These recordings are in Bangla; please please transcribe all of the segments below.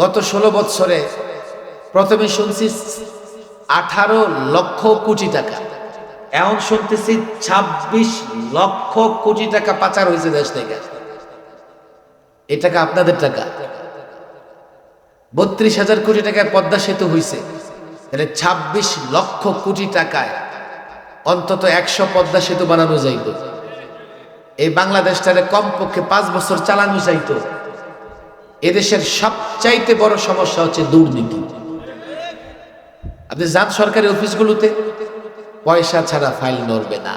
গত ষোলো বৎসরে প্রথমে শুনছি আঠারো লক্ষ কোটি টাকা। এখন শুনতেছি ছাব্বিশ লক্ষ কোটি টাকা পাচার হয়েছে দেশ থেকে। এই টাকা আপনাদের টাকা। বত্রিশ হাজার কোটি টাকায় পদ্মা সেতু হয়েছে তাহলে ছাব্বিশ লক্ষ কোটি টাকায় অন্তত একশো পদ্মা সেতু বানানো যাইত। এই বাংলাদেশটারে কমপক্ষে পাঁচ বছর চালানো যাইত। এদেশের সবচাইতে বড় সমস্যা হচ্ছে দুর্নীতি। আপনি যান সরকারি অফিসগুলোতে পয়সা ছাড়া ফাইল নড়বে না।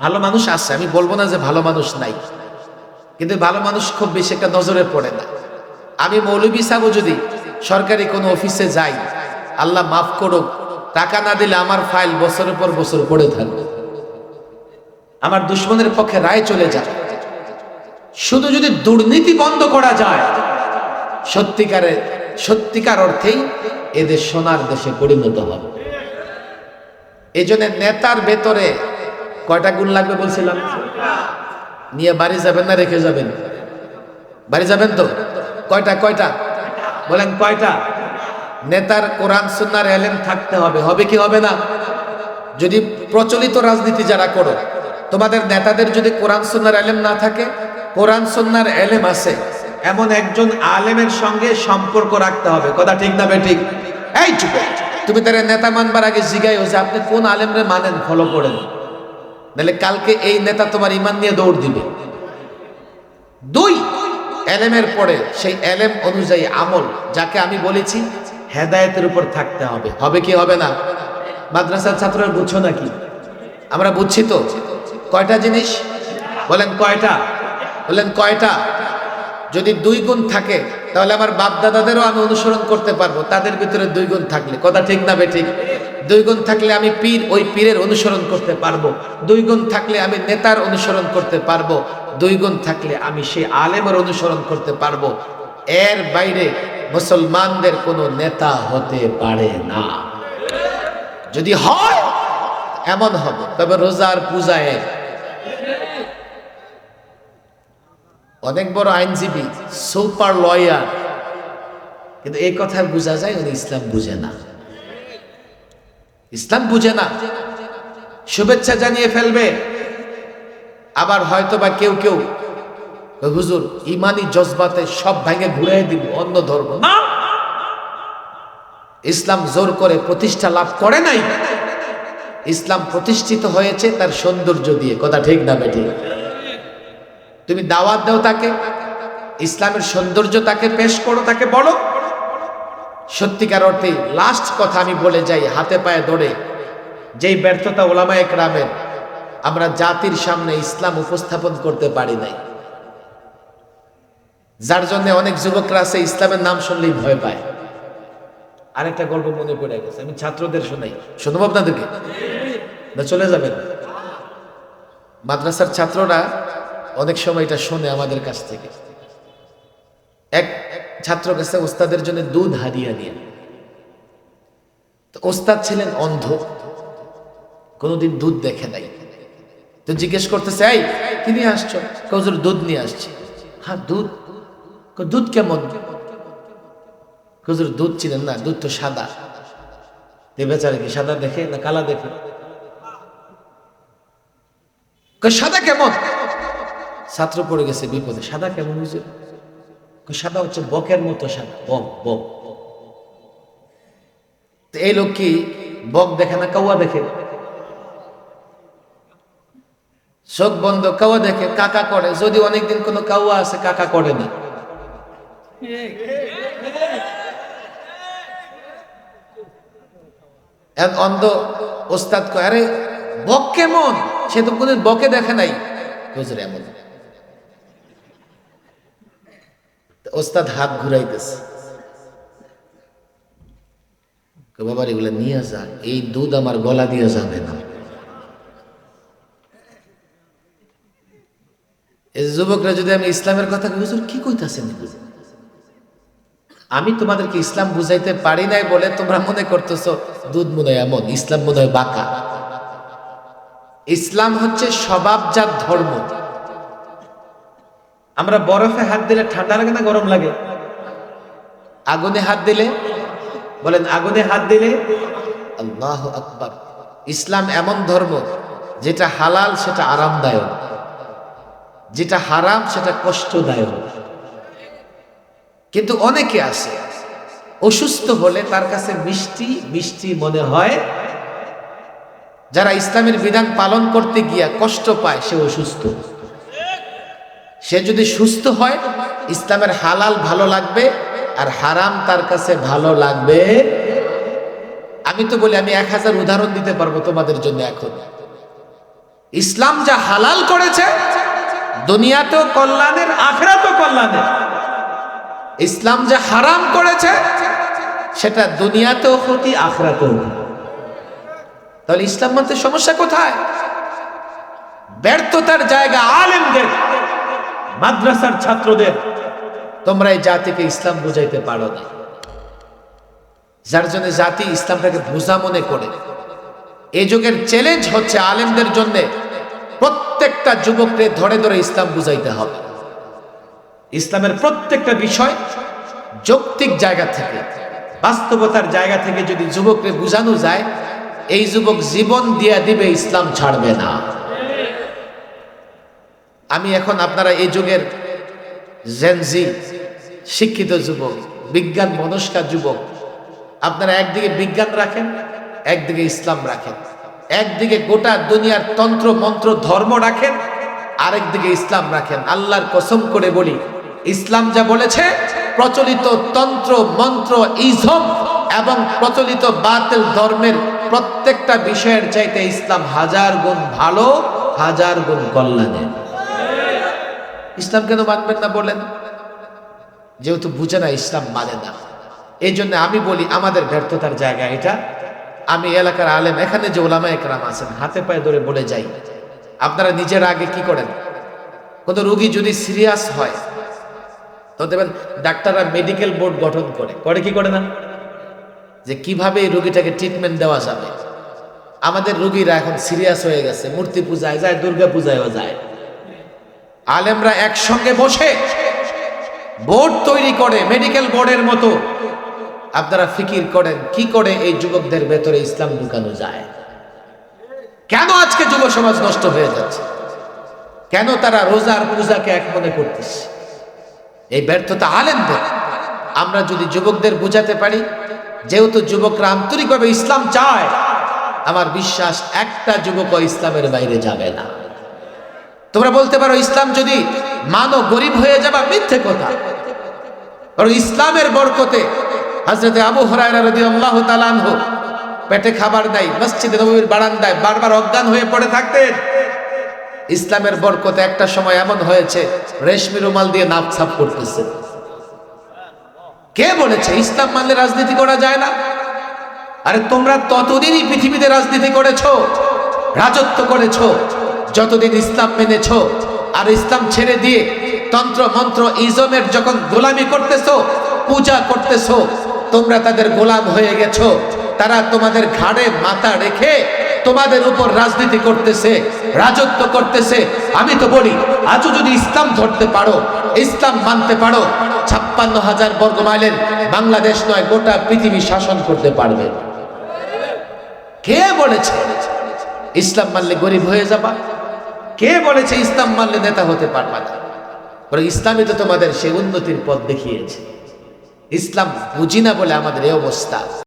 ভালো মানুষ আছে, আমি বলব না যে ভালো মানুষ নাই। কিন্তু ভালো মানুষ খুব বেশি একটা নজরে পড়ে না। আমি মৌলবী সাহেব যদি সরকারি কোনো অফিসে যাই, আল্লাহ মাফ করুক, টাকা না দিলে আমার ফাইল বছরের পর বছর পড়ে থাকবে। আমার দুশ্মনের পক্ষে রায় চলে যায়। শুধু যদি দুর্নীতি বন্ধ করা যায় সত্যিকারে, সত্যিকার অর্থেই এদের সোনার দেশে পরিণত হবে এই জন্য নেতার ভেতরে কয়টা গুণ লাগবে বলছিলাম? নিয়ে বাড়ি যাবেন না, রেখে যাবেন? বাড়ি যাবেন তো? কয়টা কয়টা? বলেন কয়টা? নেতার কোরআন, সুন্নার এলেম থাকতে হবে। হবে কি হবে না? যদি প্রচলিত রাজনীতি যারা করো, তোমাদের নেতাদের যদি কোরআন, সুন্নার এলেম না থাকে, কোরআন, সুন্নার এলেম আছে এমন একজন আলেমের সঙ্গে সম্পর্ক রাখতে হবে। কথা ঠিক না ঠিক? এই চুপে। তুমি তার নেতা মানবার আগে জিগাই যে আপনি কোন আলেমরে মানেন, ফলো করেন। নাহলে কালকে এই নেতা তোমার ইমান নিয়ে দৌড় দিবে। দুই, এলেমের পরে সেই এলেম অনুযায়ী আমল, যাকে আমি বলেছি, হেদায়েতের উপর থাকতে হবে। হবে কি হবে না? মাদ্রাসার ছাত্ররা বুঝছ নাকি? আমরা বুঝছি তো। কয়টা জিনিস? বলেন কয়টা? বলেন কয়টা? যদি দুই গুণ থাকে, তাহলে আমার বাপ দাদাদেরও আমি অনুসরণ করতে পারব। তাদের ভিতরে দুই গুণ থাকলে। কথা ঠিক না ঠিক? দুই গুণ থাকলে আমি পীর, ওই পীরের অনুসরণ করতে পারব। দুই গুণ থাকলে আমি নেতার অনুসরণ করতে পারব। দুই গুণ থাকলে আমি সেই আলেমের অনুসরণ করতে পারব। এর বাইরে মুসলমানদের কোনো নেতা হতে পারে না। যদি হয়, এমন হবে। তবে রোজার পূজা এক অনেক বড় আইনজীবী, সুপার লয়ার। কিন্তু এই কথা বোঝা যায় উনি ইসলাম বুঝে না। ইসলাম বুঝে না। শুভেচ্ছা জানিয়ে ফেলবে। আবার হয়তো বা কেউ কেউ হুজুর, ইমানি জজবাতে সব ভেঙে ঘুরে দিব, অন্য ধর্ম না। ইসলাম জোর করে প্রতিষ্ঠা লাভ করে নাই। ইসলাম প্রতিষ্ঠিত হয়েছে তার সৌন্দর্য দিয়ে। কথা ঠিক না বেঠি তুমি দাওয়াত দাও তাকে, ইসলামের সৌন্দর্য তাকে পেশ করো, তাকে বলো। সত্যিকার অর্থে লাস্ট কথা আমি বলে যাই, হাতে পায়ে দৌড়ে যেই ব্যর্থতা ওলামা একরামের আমরা জাতির সামনে ইসলাম উপস্থাপন করতে পারি নাই। যার জন্য অনেক যুবকরা আছে, ইসলামের নাম শুনলেই ভয় পায়। আরেকটা গল্প মনে পড়ে গেছে, আমি ছাত্রদের শোনাই। শুনব আপনাদেরকে? না, চলে যাবেন। মাদ্রাসার ছাত্ররা অনেক সময় এটা শোনে আমাদের কাছ থেকে। এক ছাত্র কাছে ওস্তাদের জন্য দুধ হারিয়ে নিয়ে। ওস্তাদ ছিলেন অন্ধ, কোনোদিন দুধ দেখে নাই। তো জিজ্ঞেস করতেছে, এই, কি নিয়ে আসছো? কজুর দুধ নিয়ে আসছি। হ্যাঁ দুধ? দুধ কেমন? কজুর দুধ ছিলেন না, দুধ তো সাদা। বেচারে কি সাদা দেখে না কালা দেখে? সাদা কেমন? ছাত্র পড়ে গেছে বিপদে। সাদা কেমন হুজুর সাদা হচ্ছে বকের মতো সাদা। বক বক। এই লোক কি বক দেখে না কাউয়া দেখে? চোখ বন্ধ, কাউয়া দেখে, কাকা করে। যদি অনেকদিন কোনো কাউয়া আছে, কাকা করে না। অন্ধ ওস্তাদ কয়, আরে, বক কেমন? সে তো কোনদিন বকে দেখে নাই। হুজুর, এমন তো ওস্তাদ হাত ঘুরাইতেছে। বাবার এগুলো নিয়ে যা, এই দুধ আমার গলা দিয়ে যাবে না। এই যুবকরা যদি আমি ইসলামের কথা হুজুর, কি কইতাছেন? আমি তোমাদেরকে ইসলাম বুঝাইতে পারি নাই বলে তোমরা মনে করতেছো, দুধ মনে হয় এমন, ইসলাম মনে হয় বাঁকা। ইসলাম হচ্ছে স্বভাবজাত ধর্ম। আমরা বরফে হাত দিলে ঠান্ডা লাগে না গরম লাগে। আগুনে হাত দিলে? বলেন, আগুনে হাত দিলে? আল্লাহ আকবার। ইসলাম এমন ধর্ম, যেটা হালাল, সেটা আরামদায়ক। যেটা হারাম, সেটা কষ্টদায়ক। কিন্তু অনেকে আছে, অসুস্থ হলে তার কাছে মিষ্টি মিষ্টি মনে হয়। যারা ইসলামের বিধান পালন করতে গিয়া কষ্ট পায়, সে অসুস্থ। সে যদি সুস্থ হয়, ইসলামের হালাল ভালো লাগবে আর হারাম তার কাছে ভালো লাগবে। আমি তো বলি, আমি এক হাজার উদাহরণ দিতে পারব তোমাদের জন্য এখন। ইসলাম যা হালাল করেছে, দুনিয়াতেও কল্যাণের, আখরাতেও কল্যাণের। ইসলাম যা হারাম করেছে, সেটা দুনিয়াতেও ক্ষতি, আখরাতেও। তাহলে ইসলাম মানতে সমস্যা কোথায়? ব্যর্থতার জায়গা আলেমদের। মাদ্রাসার ছাত্রদের। তোমরা এই জাতিকে ইসলাম বুঝাইতে পারো না। যার জন্য জাতি ইসলামটাকে বোঝা মনে করে। এই যুগের চ্যালেঞ্জ হচ্ছে আলেমদের জন্য প্রত্যেকটা যুবককে ধরে ধরে ইসলাম বুঝাইতে হবে। ইসলামের প্রত্যেকটা বিষয় যৌক্তিক জায়গা থেকে, বাস্তবতার জায়গা থেকে যদি যুবককে বোঝানো যায়, এই যুবক জীবন দিয়া দিবে, ইসলাম ছাড়বে না। আমি এখন আপনারা এই যুগের জেনজি শিক্ষিত যুবক, বিজ্ঞান মনস্কার যুবক, আপনারা একদিকে বিজ্ঞান রাখেন, একদিকে ইসলাম রাখেন, একদিকে গোটা দুনিয়ার তন্ত্র, মন্ত্র, ধর্ম রাখেন, আরেকদিকে ইসলাম রাখেন। আল্লাহর কসম করে বলি, ইসলাম যা বলেছে প্রচলিত তন্ত্র, মন্ত্র, ইজম এবং প্রচলিত বাতিল ধর্মের প্রত্যেকটা বিষয়ের চাইতে ইসলাম হাজার গুণ ভালো, হাজার গুণ কল্যাণের। ইসলাম কেন মানবেন না বলেন। যেহেতু বুঝে না ইসলাম মানে না। এই জন্য আমি বলি, আমাদের ব্যর্থতার জায়গা এটা। আমি এলাকার আলেম, এখানে যে ওলামা একরাম আছেন, হাতে পায়ে ধরে বলে যাই। আপনারা নিজের আগে কি করেন? কোনো রুগী যদি সিরিয়াস হয়, তো দেখবেন ডাক্তাররা মেডিকেল বোর্ড গঠন করে। করে কি করে না? যে কীভাবে এই রুগীটাকে ট্রিটমেন্ট দেওয়া যাবে? আমাদের রুগীরা এখন সিরিয়াস হয়ে গেছে। মূর্তি পূজায় যায়, দুর্গা পূজায়ও যায়। আলেমরা একসঙ্গে বসে বোর্ড তৈরি করে মেডিকেল বোর্ডের মতো। আপনারা ফিকির করেন, কি করে এই যুবকদের ভেতরে ইসলাম ঢুকানো যায়? কেন আজকে যুব সমাজ নষ্ট হয়ে যাচ্ছে? কেন তারা রোজার পূজাকে এক মনে করতেছে? এই ব্যর্থতা আলেমদের। আমরা যদি যুবকদের বুঝাতে পারি, যেহেতু যুবকরা আন্তরিকভাবে ইসলাম চায়, আমার বিশ্বাস একটা যুবক ইসলামের বাইরে যাবে না। তোমরা বলতে পারো, ইসলাম যদি মানো গরিব হয়ে যাবা, মিথ্যে কথা। কারণ ইসলামের বরকতে হজরতে আবু তাআলা পেটে খাবার দেয়, মসজিদে নববীর বারান্দায় বারবার অজ্ঞান হয়ে পড়ে থাকতেন। ইসলামের বরকতে একটা সময় এমন হয়েছে, রেশমি রুমাল দিয়ে নাপ ছাপ করতেছে। কে বলেছে, ইসলাম মানলে রাজনীতি করা যায় না? আরে তোমরা ততদিনই পৃথিবীতে রাজনীতি করেছ, রাজত্ব করেছ যতদিন ইসলাম মেনেছো আর ইসলাম ছেড়ে দিয়ে তন্ত্র, মন্ত্র, ইজমের যখন গোলামি করতেছো, পূজা করতেছো, তোমরা তাদের গোলাম হয়ে গেছ। তারা তোমাদের ঘাড়ে মাথা রেখে তোমাদের উপর রাজনীতি করতেছে, রাজত্ব করতেছে। আমি তো বলি, আজও যদি ইসলাম ধরতে পারো, ইসলাম মানতে পারো, ছাপ্পান্ন হাজার বর্গ মাইলের বাংলাদেশ নয়, গোটা পৃথিবী শাসন করতে পারবে। কে বলেছে? ইসলাম মানলে গরিব হয়ে যাবা। কে বলেছে ইসলাম মানলে নেতা হতে পারবা না? বরং ইসলামই তো তোমাদের সে উন্নতির পথ দেখিয়েছে। ইসলাম বুঝি না বলে আমাদের এই অবস্থা।